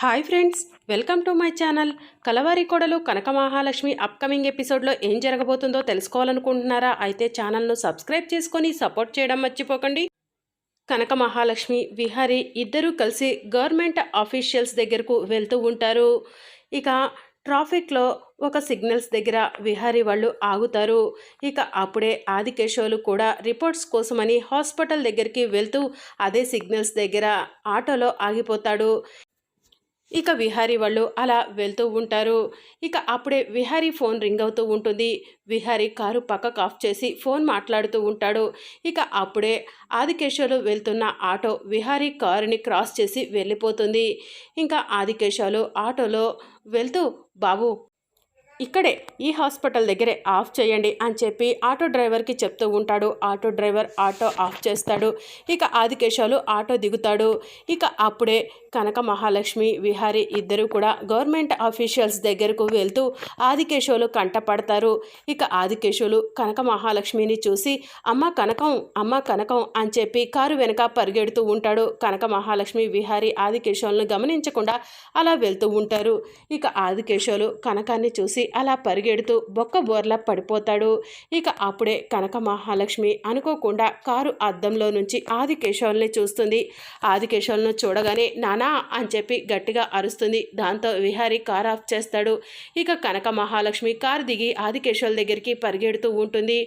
Hi friends welcome to my channel. కలవారి కోడలు కనక Mahalakshmi upcoming ఎపిసోడ్లో ఏం జరగబోతుందో తెలుసుకోవాలనుకుంటున్నారా? అయితే ఛానల్ను సబ్స్క్రైబ్ చేసుకొని సపోర్ట్ చేయడం మర్చిపోకండి. కనక మహాలక్ష్మి విహారీ ఇద్దరూ కలిసి గవర్నమెంట్ ఆఫీషియల్స్ దగ్గరకు వెళ్తూ ఉంటారు. ఇక ట్రాఫిక్లో ఒక సిగ్నల్స్ దగ్గర విహారీ వాళ్ళు ఆగుతారు. ఇక అప్పుడే ఆదికేశవులు కూడా రిపోర్ట్స్ కోసమని హాస్పిటల్ దగ్గరికి వెళ్తూ అదే సిగ్నల్స్ దగ్గర ఆటోలో ఆగిపోతాడు. ఇక విహారీ వాళ్ళు అలా వెళ్తూ ఉంటారు. ఇక అప్పుడే విహారీ ఫోన్ రింగ్ అవుతూ ఉంటుంది. విహారీ కారు పక్కకు ఆఫ్ చేసి ఫోన్ మాట్లాడుతూ ఉంటాడు. ఇక అప్పుడే ఆదికేశాలు వెళ్తున్న ఆటో విహారీ కారుని క్రాస్ చేసి వెళ్ళిపోతుంది. ఇంకా ఆదికేశాలు ఆటోలో వెళ్తూ బాబు ఇక్కడే ఈ హాస్పిటల్ దగ్గరే ఆఫ్ చేయండి అని చెప్పి ఆటో డ్రైవర్కి చెప్తూ ఉంటాడు. ఆటో డ్రైవర్ ఆటో ఆఫ్ చేస్తాడు. ఇక ఆదికేశాలు ఆటో దిగుతాడు. ఇక అప్పుడే కనక మహాలక్ష్మి విహారి ఇద్దరు కూడా గవర్నమెంట్ ఆఫీషియల్స్ దగ్గరకు వెళ్తూ ఆదికేశవులు కంటపడతారు. ఇక ఆదికేశవులు కనక మహాలక్ష్మిని చూసి అమ్మ కనకం అమ్మ కనకం అని చెప్పి కారు వెనక పరిగెడుతూ ఉంటాడు. కనక మహాలక్ష్మి విహారి ఆదికేశవులను గమనించకుండా అలా వెళ్తూ ఉంటారు. ఇక ఆదికేశవులు కనకాన్ని చూసి అలా పరిగెడుతూ బొక్క బోర్లా పడిపోతాడు. ఇక అప్పుడే కనక మహాలక్ష్మి అనుకోకుండా కారు అద్దంలో నుంచి ఆదికేశవుల్ని చూస్తుంది. ఆదికేశవులను చూడగానే నానా అని చెప్పి గట్టిగా అరుస్తుంది. దాంతో విహారీ కార్ ఆఫ్ చేస్తాడు. ఇక కనక మహాలక్ష్మి కారు దిగి ఆదికేశవుల దగ్గరికి పరిగెడుతూ ఉంటుంది.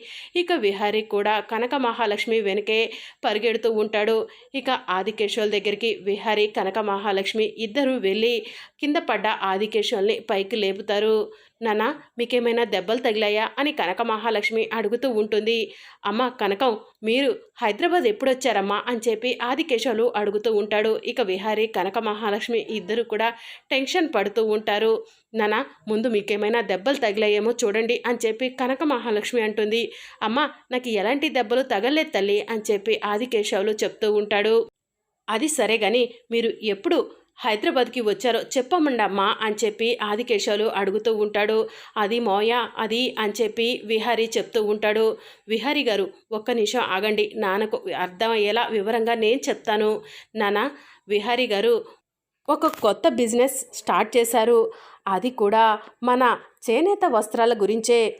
ఇక విహారీ కూడా కనక మహాలక్ష్మి వెనకే పరిగెడుతూ ఉంటాడు. ఇక ఆదికేశవుల దగ్గరికి విహారీ కనక మహాలక్ష్మి ఇద్దరు వెళ్ళి కింద పడ్డ ఆదికేశవుల్ని పైకి లేపుతారు. నాన్న మీకేమైనా దెబ్బలు తగిలాయా? అని కనక మహాలక్ష్మి అడుగుతూ ఉంటుంది. అమ్మ కనకం మీరు హైదరాబాద్ ఎప్పుడొచ్చారమ్మా? అని చెప్పి ఆదికేశవులు అడుగుతూ ఉంటాడు. ఇక విహారి కనక మహాలక్ష్మి ఇద్దరు కూడా టెన్షన్ పడుతూ ఉంటారు. నాన్న ముందు మీకేమైనా దెబ్బలు తగిలాయేమో చూడండి అని చెప్పి కనక మహాలక్ష్మి అంటుంది. అమ్మ నాకు ఎలాంటి దెబ్బలు తగలేదు తల్లి అని చెప్పి ఆదికేశవులు చెప్తూ ఉంటాడు. అది సరే కానీ మీరు ఎప్పుడు హైదరాబాద్కి వచ్చారో చెప్పమండమ్మా అని చెప్పి ఆదికేశాలు అడుగుతూ ఉంటాడు. అది మోయా అది అని చెప్పి విహారీ చెప్తూ ఉంటాడు. విహారీ గారు ఒక్క నిమిషం ఆగండి. నాన్నకు అర్థమయ్యేలా వివరంగా నేను చెప్తాను. నాన్న విహారీ గారు ఒక కొత్త బిజినెస్ స్టార్ట్ చేశారు. అది కూడా మన చేనేత వస్త్రాల గురించే.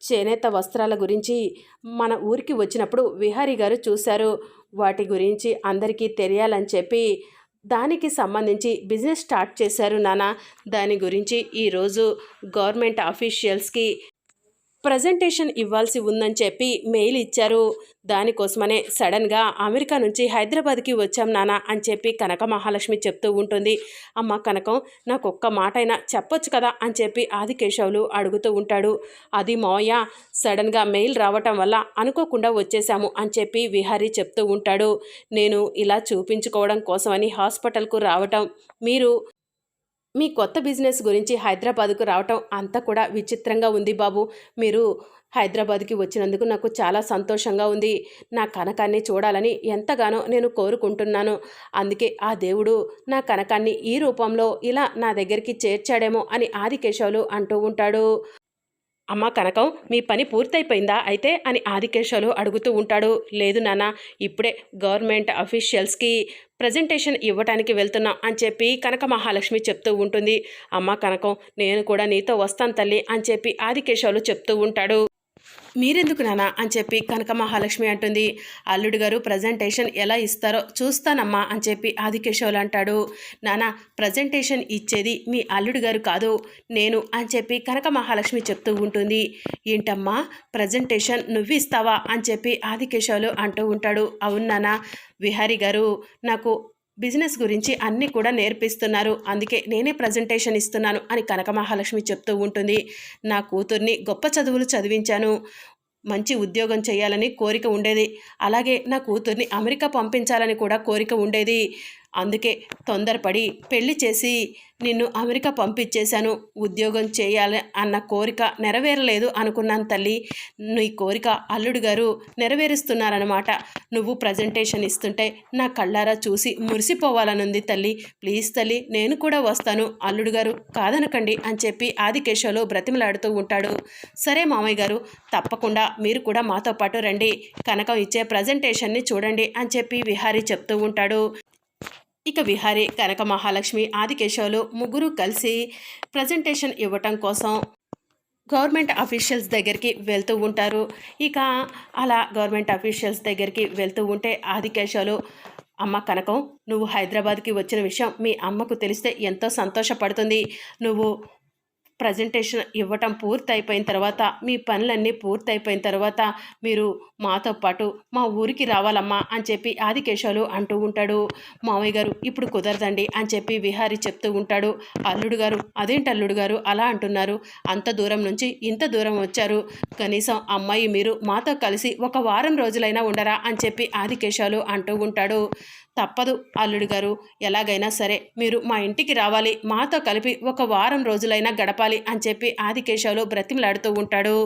చేనేత వస్త్రాల గురించి మన ఊరికి వచ్చినప్పుడు విహారీ గారు చూశారు. వాటి గురించి అందరికీ తెలియాలని చెప్పి దానికి సంబంధించి బిజినెస్ స్టార్ట్ చేశారు నాన్న దాని గురించి ఈరోజు గవర్నమెంట్ ఆఫీషియల్స్కి ప్రజెంటేషన్ ఇవ్వాల్సి ఉందని చెప్పి మెయిల్ ఇచ్చారు. దానికోసమనే సడన్గా అమెరికా నుంచి హైదరాబాద్కి వచ్చాం నాన్న అని చెప్పి కనక మహాలక్ష్మి చెప్తూ ఉంటుంది. అమ్మ కనకం నాకు ఒక్క మాట అయినా చెప్పొచ్చు కదా అని చెప్పి ఆదికేశవులు అడుగుతూ ఉంటాడు. అది మోయ సడన్గా మెయిల్ రావటం వల్ల అనుకోకుండా వచ్చేసాము అని చెప్పి విహారీ చెప్తూ ఉంటాడు. నేను ఇలా చూపించుకోవడం కోసమని హాస్పిటల్కు రావటం మీరు మీ కొత్త బిజినెస్ గురించి హైదరాబాద్కు రావటం అంతా కూడా విచిత్రంగా ఉంది బాబు. మీరు హైదరాబాద్కి వచ్చినందుకు నాకు చాలా సంతోషంగా ఉంది. నా కనకాన్ని చూడాలని ఎంతగానో నేను కోరుకుంటున్నాను. అందుకే ఆ దేవుడు నా కనకాన్ని ఈ రూపంలో ఇలా నా దగ్గరికి చేర్చాడేమో అని ఆదికేశవులు అంటూ ఉంటాడు. అమ్మ కనకం మీ పని పూర్తయిపోయిందా అయితే? అని ఆదికేశాలు అడుగుతూ ఉంటాడు. లేదు నాన్న ఇప్పుడే గవర్నమెంట్ అఫీషియల్స్కి ప్రజెంటేషన్ ఇవ్వటానికి వెళ్తున్నాం అని చెప్పి కనక మహాలక్ష్మి చెప్తూ ఉంటుంది. అమ్మ కనకం నేను కూడా నీతో వస్తాను తల్లి అని చెప్పి ఆదికేశాలు చెప్తూ ఉంటాడు. మీరెందుకు నానా అని చెప్పి కనక మహాలక్ష్మి అంటుంది. అల్లుడు గారు ప్రజెంటేషన్ ఎలా ఇస్తారో చూస్తానమ్మా అని చెప్పి ఆదికేశవులు అంటాడు. నానా ప్రజెంటేషన్ ఇచ్చేది మీ అల్లుడు గారు కాదు నేను అని చెప్పి కనక మహాలక్ష్మి చెప్తూ ఉంటుంది. ఏంటమ్మా ప్రజెంటేషన్ నువ్వు ఇస్తావా అని చెప్పి ఆదికేశవులు అంటూ ఉంటాడు. అవును నానా విహారి గారు నాకు బిజినెస్ గురించి అన్నీ కూడా నేర్పిస్తున్నారు. అందుకే నేనే ప్రజెంటేషన్ ఇస్తున్నాను అని కనక మహాలక్ష్మి చెప్తూ ఉంటుంది. నా కూతుర్ని గొప్ప చదువులు చదివించాను. మంచి ఉద్యోగం చేయాలని కోరిక ఉండేది. అలాగే నా కూతుర్ని అమెరికా పంపించాలని కూడా కోరిక ఉండేది. అందుకే తొందరపడి పెళ్ళి చేసి నిన్ను అమెరికా పంపించేశాను. ఉద్యోగం చేయాలి అన్న కోరిక నెరవేరలేదు అనుకున్నాను తల్లి. నీ కోరిక అల్లుడు గారు నెరవేరుస్తున్నారనమాట నువ్వు ప్రజెంటేషన్ ఇస్తుంటే నా కళ్ళారా చూసి మురిసిపోవాలనుంది తల్లి. ప్లీజ్ తల్లి నేను కూడా వస్తాను. అల్లుడు గారు కాదనకండి అని చెప్పి ఆదికేశవులు బ్రతిమలాడుతూ ఉంటాడు. సరే మామయ్య గారు తప్పకుండా మీరు కూడా మాతో పాటు రండి. కనకం ఇచ్చే ప్రజెంటేషన్ని చూడండి అని చెప్పి విహారీ చెప్తూ ఉంటాడు. ఇక విహారీ కనక మహాలక్ష్మి ఆదికేశవులు ముగ్గురు కలిసి ప్రజెంటేషన్ ఇవ్వటం కోసం గవర్నమెంట్ అఫీషియల్స్ దగ్గరికి వెళ్తూ ఉంటారు. ఇక అలా గవర్నమెంట్ అఫీషియల్స్ దగ్గరికి వెళ్తూ ఉంటే ఆదికేశవులు అమ్మ కనకం నువ్వు హైదరాబాద్కి వచ్చిన విషయం మీ అమ్మకు తెలిస్తే ఎంతో సంతోషపడుతుంది. నువ్వు ప్రజెంటేషన్ ఇవ్వటం పూర్తయిపోయిన తర్వాత మీ పనులన్నీ పూర్తయిపోయిన తర్వాత మీరు మాతో పాటు మా ఊరికి రావాలమ్మా అని చెప్పి ఆదికేశాలు అంటూ ఉంటాడు. మామయ్య గారు ఇప్పుడు కుదరదండి అని చెప్పి విహారి చెప్తూ ఉంటాడు. అల్లుడు గారు అదేంటి అల్లుడు గారు? అలా అంటున్నారు. అంత దూరం నుంచి ఇంత దూరం వచ్చారు. కనీసం అమ్మాయి మీరు మాతో కలిసి ఒక వారం రోజులైనా ఉండరా? అని చెప్పి ఆదికేశాలు అంటూ ఉంటాడు. తప్పదు అల్లుడు గారు. ఎలాగైనా సరే మీరు మా ఇంటికి రావాలి మాతో కలిపి ఒక వారం రోజులైనా గడపాలి అని చెప్పి ఆదికేశవులు బ్రతిమలాడుతూ ఉంటాడు.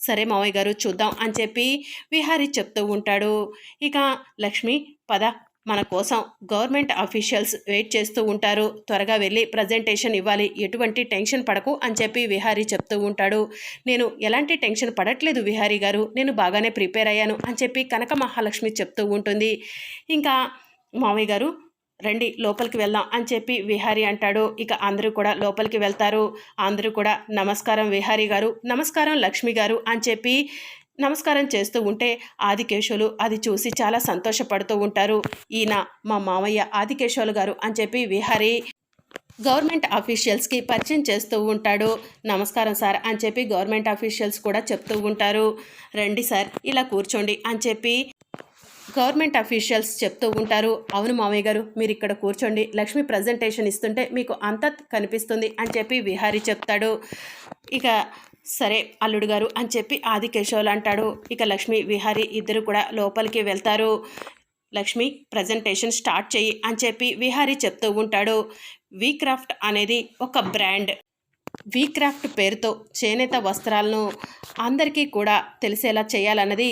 సరే మావయ్య గారు చూద్దాం అని చెప్పి విహారీ చెప్తూ ఉంటాడు. ఇక లక్ష్మి పద మన కోసం గవర్నమెంట్ అఫీషియల్స్ వెయిట్ చేస్తూ ఉంటారు. త్వరగా వెళ్ళి ప్రజెంటేషన్ ఇవ్వాలి ఎటువంటి టెన్షన్ పడకు అని చెప్పి విహారీ చెప్తూ ఉంటాడు. నేను ఎలాంటి టెన్షన్ పడట్లేదు విహారీ గారు నేను బాగానే ప్రిపేర్ అయ్యాను అని చెప్పి కనక మహాలక్ష్మి చెప్తూ ఉంటుంది. ఇంకా మామయ్య గారు రండి లోపలికి వెళ్దాం అని చెప్పి విహారీ అంటాడు. ఇక అందరూ కూడా లోపలికి వెళ్తారు. అందరూ కూడా నమస్కారం విహారీ గారు నమస్కారం లక్ష్మి గారు అని చెప్పి నమస్కారం చేస్తూ ఉంటే ఆదికేశవులు అది చూసి చాలా సంతోషపడుతూ ఉంటారు. ఈయన మా మామయ్య ఆదికేశవులు గారు అని చెప్పి విహారీ గవర్నమెంట్ ఆఫీషియల్స్కి పరిచయం చేస్తూ ఉంటాడు. నమస్కారం సార్ అని చెప్పి గవర్నమెంట్ ఆఫీషియల్స్ కూడా చెప్తూ ఉంటారు. రండి సార్ ఇలా కూర్చోండి అని చెప్పి గవర్నమెంట్ అఫీషియల్స్ చెప్తూ ఉంటారు. అవును మామయ్య గారు మీరు ఇక్కడ కూర్చోండి. లక్ష్మి ప్రజెంటేషన్ ఇస్తుంటే మీకు అంతా కనిపిస్తుంది అని చెప్పి విహారీ చెప్తాడు. ఇక సరే అల్లుడు గారు అని చెప్పి ఆది కేశవులు అంటాడు. ఇక లక్ష్మి విహారీ ఇద్దరు కూడా లోపలికి వెళ్తారు. లక్ష్మి ప్రజెంటేషన్ స్టార్ట్ చెయ్యి అని చెప్పి విహారీ చెప్తూ ఉంటాడు. వీక్రాఫ్ట్ అనేది ఒక బ్రాండ్. వీక్రాఫ్ట్ పేరుతో చేనేత వస్త్రాలను అందరికీ కూడా తెలిసేలా చేయాలన్నది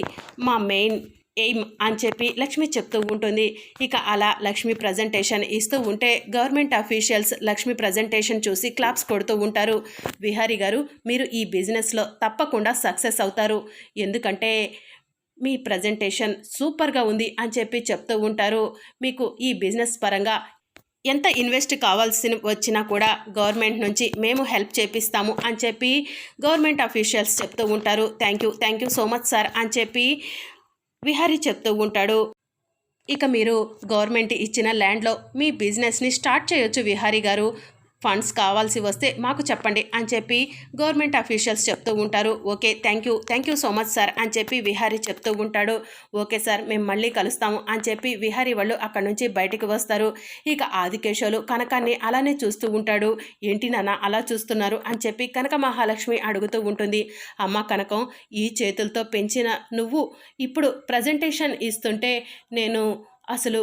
మా మెయిన్ ఎయిమ్ అని చెప్పి లక్ష్మి చెప్తూ ఉంటుంది. ఇక అలా లక్ష్మి ప్రజెంటేషన్ ఇస్తూ ఉంటే గవర్నమెంట్ అఫీషియల్స్ లక్ష్మి ప్రజెంటేషన్ చూసి క్లాప్స్ కొడుతూ ఉంటారు. విహారీ గారు మీరు ఈ బిజినెస్లో తప్పకుండా సక్సెస్ అవుతారు. ఎందుకంటే మీ ప్రజెంటేషన్ సూపర్గా ఉంది అని చెప్పి చెప్తూ ఉంటారు. మీకు ఈ బిజినెస్ పరంగా ఎంత ఇన్వెస్ట్ కావాల్సిన వచ్చినా కూడా గవర్నమెంట్ నుంచి మేము హెల్ప్ చేపిస్తాము అని చెప్పి గవర్నమెంట్ అఫీషియల్స్ చెప్తూ ఉంటారు. Thank you thank you so much sir అని చెప్పి విహారీ చెప్తూ ఉంటాడు. ఇక మీరు గవర్నమెంట్ ఇచ్చిన ల్యాండ్లో మీ బిజినెస్ని స్టార్ట్ చేయొచ్చు విహారీ గారు. ఫండ్స్ కావాల్సి వస్తే మాకు చెప్పండి అని చెప్పి గవర్నమెంట్ అఫీషియల్స్ చెప్తూ ఉంటారు. Okay thank you thank you so much sir అని చెప్పి విహారీ చెప్తూ ఉంటాడు. ఓకే సార్ మేము మళ్ళీ కలుస్తాము అని చెప్పి విహారీ వాళ్ళు అక్కడ నుంచి బయటికి వస్తారు. ఇక ఆదికేశవులు కనకాన్ని అలానే చూస్తూ ఉంటాడు. ఏంటి నాన్న అలా చూస్తున్నారు అని చెప్పి కనక మహాలక్ష్మి అడుగుతూ ఉంటుంది. అమ్మ కనకం ఈ చేతులతో పెంచిన నువ్వు ఇప్పుడు ప్రజెంటేషన్ ఇస్తుంటే నేను అసలు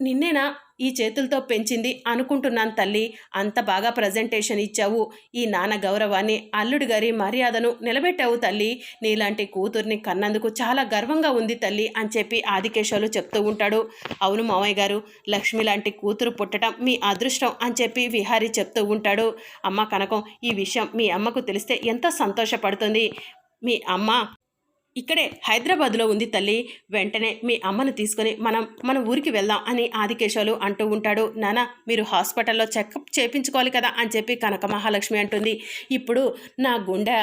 నిన్నేనా ఈ చేతులతో పెంచింది అనుకుంటున్నాను తల్లి. అంత బాగా ప్రజెంటేషన్ ఇచ్చావు. ఈ నాన్న గౌరవాన్ని అల్లుడి గారి మర్యాదను నిలబెట్టావు తల్లి. నీలాంటి కూతుర్ని కన్నందుకు చాలా గర్వంగా ఉంది తల్లి అని చెప్పి ఆదికేశాలు చెప్తూ ఉంటాడు. అవును మావయ్య గారు లక్ష్మి లాంటి కూతురు పుట్టడం మీ అదృష్టం అని చెప్పి విహారీ చెప్తూ ఉంటాడు. అమ్మ కనకం ఈ విషయం మీ అమ్మకు తెలిస్తే ఎంత సంతోషపడుతుంది. మీ అమ్మ ఇక్కడే హైదరాబాద్లో ఉంది తల్లి. వెంటనే మీ అమ్మను తీసుకొని మనం మన ఊరికి వెళ్దాం అని ఆదికేశాలు అంటూ ఉంటాడు. నాన్న మీరు హాస్పిటల్లో చెకప్ చేయించుకోవాలి కదా అని చెప్పి కనక మహాలక్ష్మి అంటుంది. ఇప్పుడు నా గుండె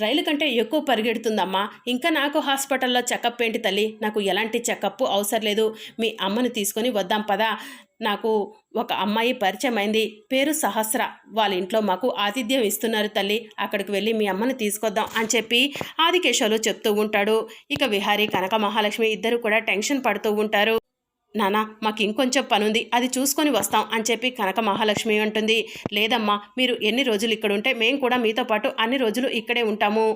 రైలు కంటే ఎక్కువ పరిగెడుతుందమ్మా. ఇంకా నాకు హాస్పిటల్లో చెకప్ ఏంటి తల్లి? నాకు ఎలాంటి చెకప్ అవసరం లేదు. మీ అమ్మను తీసుకొని వద్దాం పదా. నాకు ఒక అమ్మాయి పరిచయం అయింది. పేరు సహస్ర. వాళ్ళ ఇంట్లో మాకు ఆతిథ్యం ఇస్తున్నారు తల్లి. అక్కడికి వెళ్ళి మీ అమ్మని తీసుకొద్దాం అని చెప్పి ఆదికేశవులు చెప్తూ ఉంటాడు. ఇక విహారీ కనక మహాలక్ష్మి ఇద్దరు కూడా టెన్షన్ పడుతూ ఉంటారు. నానా మాకు ఇంకొంచెం పనుంది అది చూసుకొని వస్తాం అని చెప్పి కనక మహాలక్ష్మి అంటుంది. లేదమ్మా మీరు ఎన్ని రోజులు ఇక్కడ ఉంటే మేము కూడా మీతో పాటు అన్ని రోజులు ఇక్కడే ఉంటాము.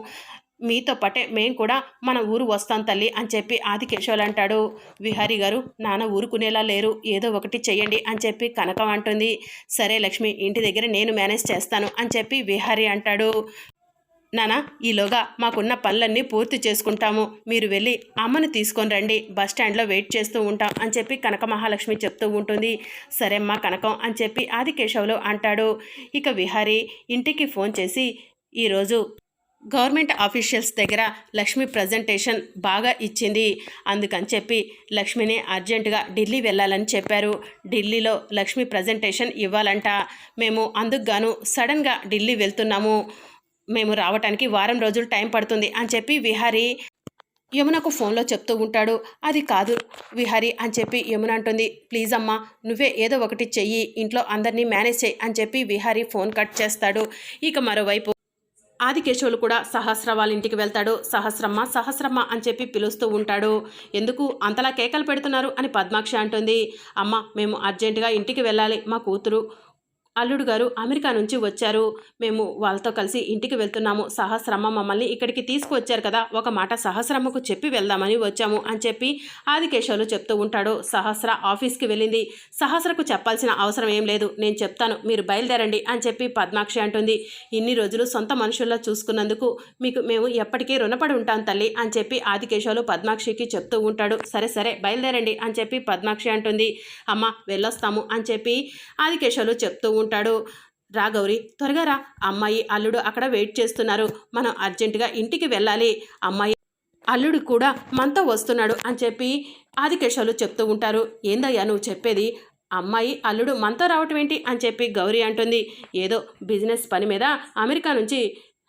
మీతో పాటే మేము కూడా మన ఊరు వస్తాం తల్లి అని చెప్పి ఆదికేశవులు అంటాడు. విహారీ గారు నాన్న ఊరుకునేలా లేరు ఏదో ఒకటి చెయ్యండి అని చెప్పి కనకం అంటుంది. సరే లక్ష్మి ఇంటి దగ్గర నేను మేనేజ్ చేస్తాను అని చెప్పి విహారీ అంటాడు. నానా ఈలోగా మాకున్న పనులన్నీ పూర్తి చేసుకుంటాము. మీరు వెళ్ళి అమ్మను తీసుకొని రండి. బస్ స్టాండ్లో వెయిట్ చేస్తూ ఉంటాం అని చెప్పి కనక మహాలక్ష్మి చెప్తూ ఉంటుంది. సరేమ్మా కనకం అని చెప్పి ఆదికేశవులు అంటాడు. ఇక విహారీ ఇంటికి ఫోన్ చేసి ఈరోజు గవర్నమెంట్ ఆఫీషియల్స్ దగ్గర లక్ష్మి ప్రజెంటేషన్ బాగా ఇచ్చింది. అందుకని చెప్పి లక్ష్మిని అర్జెంటుగా ఢిల్లీ వెళ్ళాలని చెప్పారు. ఢిల్లీలో లక్ష్మి ప్రజెంటేషన్ ఇవ్వాలంట. మేము అందుకు గాను సడన్గా ఢిల్లీ వెళ్తున్నాము. మేము రావటానికి వారం రోజులు టైం పడుతుంది అని చెప్పి విహారీ యమునకు ఫోన్లో చెప్తూ ఉంటాడు. అది కాదు విహారి అని చెప్పి యమున అంటుంది. ప్లీజ్ అమ్మా నువ్వే ఏదో ఒకటి చెయ్యి ఇంట్లో అందరినీ మేనేజ్ చేయి అని చెప్పి విహారి ఫోన్ కట్ చేస్తాడు. ఇక మరోవైపు ఆదికేశవులు కూడా సహస్ర వాళ్ళ ఇంటికి వెళ్తాడు. సహస్రమ్మ సహస్రమ్మ అని చెప్పి పిలుస్తూ ఉంటాడు. ఎందుకు? అంతలా కేకలు పెడుతున్నారు అని పద్మాక్షి అంటుంది. అమ్మ మేము అర్జెంటుగా ఇంటికి వెళ్ళాలి. మా కూతురు అల్లుడు గారు అమెరికా నుంచి వచ్చారు. మేము వాళ్ళతో కలిసి ఇంటికి వెళ్తున్నాము. సహస్రమ్మ మమ్మల్ని ఇక్కడికి తీసుకువచ్చారు కదా. ఒక మాట సహస్రమ్మకు చెప్పి వెళ్దామని వచ్చాము అని చెప్పి ఆదికేశవులు చెప్తూ ఉంటాడు. సహస్ర ఆఫీస్కి వెళ్ళింది. సహస్రకు చెప్పాల్సిన అవసరం ఏం లేదు. నేను చెప్తాను. మీరు బయలుదేరండి అని చెప్పి పద్మాక్షి అంటుంది. ఇన్ని రోజులు సొంత మనుషుల్లో చూసుకున్నందుకు మీకు మేము ఎప్పటికీ రుణపడి ఉంటాం తల్లి అని చెప్పి ఆదికేశవులు పద్మాక్షికి చెప్తూ ఉంటాడు. సరే సరే బయలుదేరండి అని చెప్పి పద్మాక్షి అంటుంది. అమ్మ వెళ్ళొస్తాము అని చెప్పి ఆదికేశవులు చెప్తూ ఉంటాడు. రా గౌరీ త్వరగా రా. అమ్మాయి అల్లుడు అక్కడ వెయిట్ చేస్తున్నారు. మనం అర్జెంటుగా ఇంటికి వెళ్ళాలి. అమ్మాయి అల్లుడు కూడా మనతో వస్తున్నాడు అని చెప్పి ఆదికేశవులు చెప్తూ ఉంటారు. ఏందయ్యా నువ్వు చెప్పేది? అమ్మాయి అల్లుడు మనతో రావటం ఏంటి అని చెప్పి గౌరీ అంటుంది. ఏదో బిజినెస్ పని మీద అమెరికా నుంచి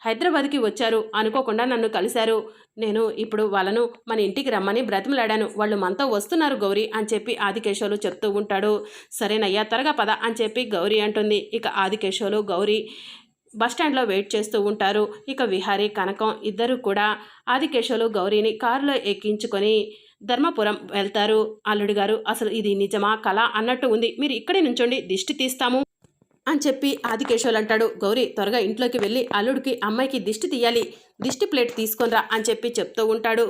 హైదరాబాద్కి వచ్చారు. అనుకోకుండా నన్ను కలిశారు. నేను ఇప్పుడు వాళ్ళను మన ఇంటికి రమ్మని బ్రతిమలాడాను. వాళ్ళు మనతో వస్తున్నారు గౌరీ అని చెప్పి ఆదికేశవులు చెప్తూ ఉంటాడు. సరేనయ్యా త్వరగా పద అని చెప్పి గౌరీ అంటుంది. ఇక ఆదికేశవులు గౌరీ బస్టాండ్లో వెయిట్ చేస్తూ ఉంటారు. ఇక విహారీ కనకం ఇద్దరు కూడా ఆదికేశవులు గౌరీని కారులో ఎక్కించుకొని ధర్మపురం వెళ్తారు. అల్లుడు గారు అసలు ఇది నిజమా కళ అన్నట్టు ఉంది. మీరు ఇక్కడే నుంచోండి దిష్టి తీస్తాము. అని చెప్పి ఆదికేశవులు అంటాడు. గౌరీ త్వరగా ఇంట్లోకి వెళ్ళి అల్లుడికి అమ్మాయికి దిష్టి తీయాలి. దిష్టి ప్లేట్ తీసుకొనిరా అని చెప్పి చెప్తూ ఉంటాడు.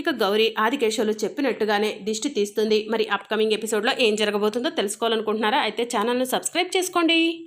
ఇక గౌరీ ఆదికేశవులు చెప్పినట్టుగానే దిష్టి తీస్తుంది. మరి అప్కమింగ్ ఎపిసోడ్లో ఏం జరగబోతుందో తెలుసుకోవాలనుకుంటున్నారా? అయితే ఛానల్ను సబ్స్క్రైబ్ చేసుకోండి.